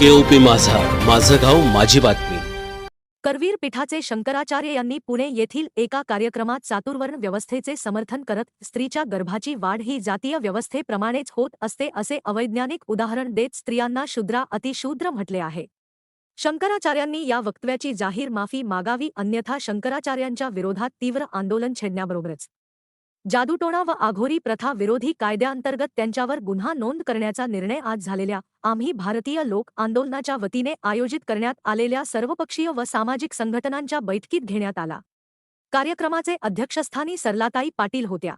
केओपी माझा. माझं गाव माझी बातमी. करवीर पीठाचे शंकराचार्य यांनी पुणे येथील एका कार्यक्रमात चातुर्वर्ण व्यवस्थेचे समर्थन करत स्त्रीच्या गर्भाची वाढ ही जातीय व्यवस्थेप्रमाणेच होत असते असे अवैज्ञानिक उदाहरण देत स्त्रियांना शूद्रा अतिशूद्र म्हटले आहे. शंकराचार्यांनी या वक्तव्याची जाहीर माफी मागावी अन्यथा शंकराचार्यांच्या विरोधात तीव्र आंदोलन छेडण्याबरोबरच जादूटोणा व आघोरी प्रथा विरोधी कायद्याअंतर्गत त्यांच्यावर गुन्हा नोंद करण्याचा निर्णय आज झालेल्या आम्ही भारतीय लोक आंदोलनाच्या वतीने आयोजित करण्यात आलेल्या सर्वपक्षीय व सामाजिक संघटनांच्या बैठकीत घेण्यात आला. कार्यक्रमाचे अध्यक्षस्थानी सरलाताई पाटील होत्या.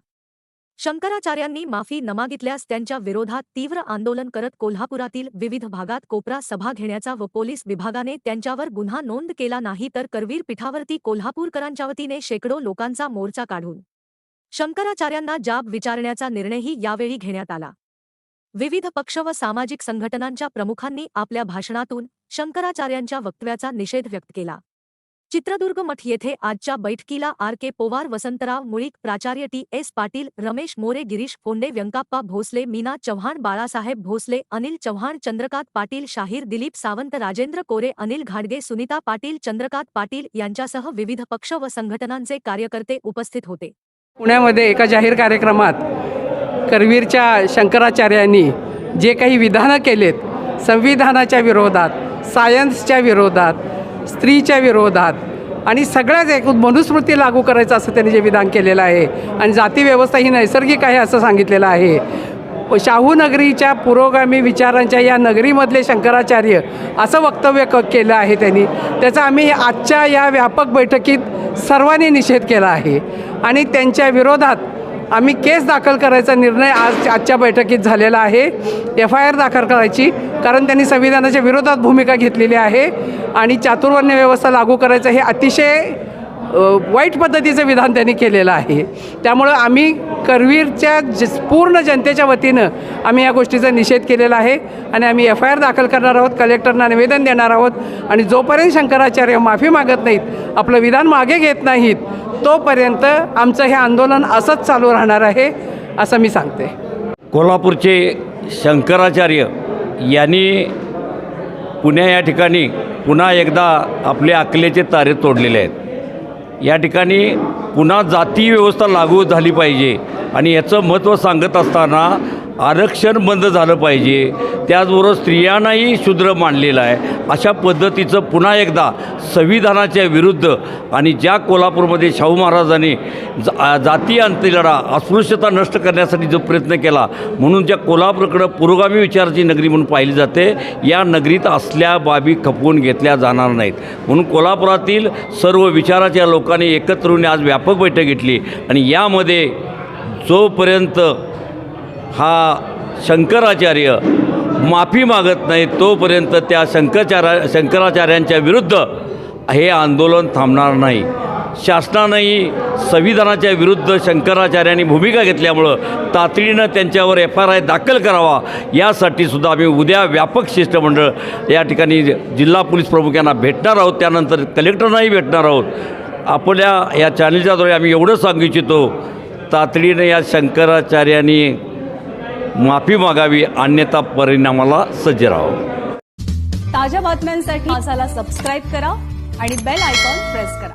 शंकराचार्यांनी माफी न मागितल्यास त्यांच्या विरोधात तीव्र आंदोलन करत कोल्हापुरातील विविध भागात कोपरा सभा घेण्याचा व पोलीस विभागाने त्यांच्यावर गुन्हा नोंद केला नाही तर करवीर पीठावरती कोल्हापूरकरांच्या वतीने शेकडो लोकांचा मोर्चा काढून शंकराचार्यांना जाब विचारण्याचा निर्णयही यावेळी घेण्यात आला. विविध पक्ष व सामाजिक संघटनांच्या प्रमुखांनी आपल्या भाषणातून शंकराचार्यांच्या वक्तव्याचा निषेध व्यक्त केला. चित्रदुर्ग मठ येथे आजच्या बैठकीला आर. के. पोवार वसंतराव मुळीक प्राचार्य टी. एस. पाटील रमेश मोरे गिरीश फोंडे व्यंकाप्पा भोसले मीना चव्हाण बाळासाहेब भोसले अनिल चव्हाण चंद्रकांत पाटील शाहीर दिलीप सावंत राजेंद्र कोरे अनिल घाडगे सुनीता पाटील चंद्रकांत पाटील यांच्यासह विविध पक्ष व संघटनांचे कार्यकर्ते उपस्थित होते. पुण्यामध्ये एका जाहीर कार्यक्रमात करवीरच्या शंकराचार्यांनी जे काही विधानं केलेत संविधानाच्या विरोधात सायन्सच्या विरोधात स्त्रीच्या विरोधात आणि सगळ्याच एक मनुस्मृती लागू करायचं असं त्यांनी जे विधान केलेलं आहे आणि जाती व्यवस्था ही नैसर्गिक आहे असं सांगितलेलं आहे. शाहू नगरीच्या पुरोगामी विचारांच्या या नगरीमधले शंकराचार्य असं वक्तव्य क केलं आहे त्यांनी. त्याचा आम्ही आजच्या या व्यापक बैठकीत सर्वांनी निषेध केला आहे. आणि त्यांच्या विरोधात आम्ही केस दाखल करायचा निर्णय आज आजच्या बैठकीत झालेला आहे. एफ आय आर दाखल करायची कारण त्यांनी संविधानाच्या विरोधात भूमिका घेतलेली आहे. आणि चातुर्वर्ण्य व्यवस्था लागू करायचं हे अतिशय वाईट पद्धतीचं विधान त्यांनी केलेलं आहे. त्यामुळं आम्ही करवीरच्या ज पूर्ण जनतेच्या वतीनं आम्ही या गोष्टीचा निषेध केलेला आहे आणि आम्ही एफ आय आर दाखल करणार आहोत कलेक्टरना निवेदन देणार आहोत आणि जोपर्यंत शंकराचार्य माफी मागत नाहीत आपलं विधान मागे घेत नाहीत तोपर्यंत आमचं हे आंदोलन असंच चालू राहणार आहे असं मी सांगते. कोल्हापूरचे शंकराचार्य यांनी पुण्या या ठिकाणी पुन्हा एकदा आपले अकलेचे तारे तोडलेले आहेत. या ठिकाणी पुन्हा जाती व्यवस्था लागू झाली पाहिजे आणि याचं महत्त्व सांगत असताना आरक्षण बंद झालं पाहिजे. त्याचबरोबर स्त्रियांनाही शूद्र मानलेलं आहे. अशा पद्धतीचं पुन्हा एकदा संविधानाच्या विरुद्ध आणि ज्या कोल्हापूरमध्ये शाहू महाराजांनी जा जाती अंतलढा अस्पृश्यता नष्ट करण्यासाठी जो प्रयत्न केला म्हणून ज्या कोल्हापूरकडं पुरोगामी विचाराची नगरी म्हणून पाहिली जाते. या नगरीत असल्या बाबी खपवून घेतल्या जाणार नाहीत. म्हणून कोल्हापुरातील सर्व विचाराच्या लोक एकत्र होऊन आज व्यापक बैठक घेतली. आणि यामध्ये जोपर्यंत हा शंकराचार्य माफी मागत नाही तोपर्यंत त्या शंकराचार्य शंकराचार्यांच्या विरुद्ध हे आंदोलन थांबणार नाही. शासनानंही संविधानाच्या विरुद्ध शंकराचार्यांनी भूमिका घेतल्यामुळं तातडीनं त्यांच्यावर एफ आर आय दाखल करावा यासाठी सुद्धा आम्ही उद्या व्यापक शिष्टमंडळ या ठिकाणी जिल्हा पोलीस प्रमुख यांना भेटणार आहोत. त्यानंतर कलेक्टरनाही भेटणार आहोत. आपल्या या चॅनलच्याद्वारे आम्ही एवढं सांगू इच्छितो तातडीनं या शंकराचार्यांनी माफी मागावी अन्यथा परिणामाला सज्ज राहावं. ताज्या बातम्यांसाठी मासाला सबस्क्राईब करा आणि बेल आयकॉन प्रेस करा.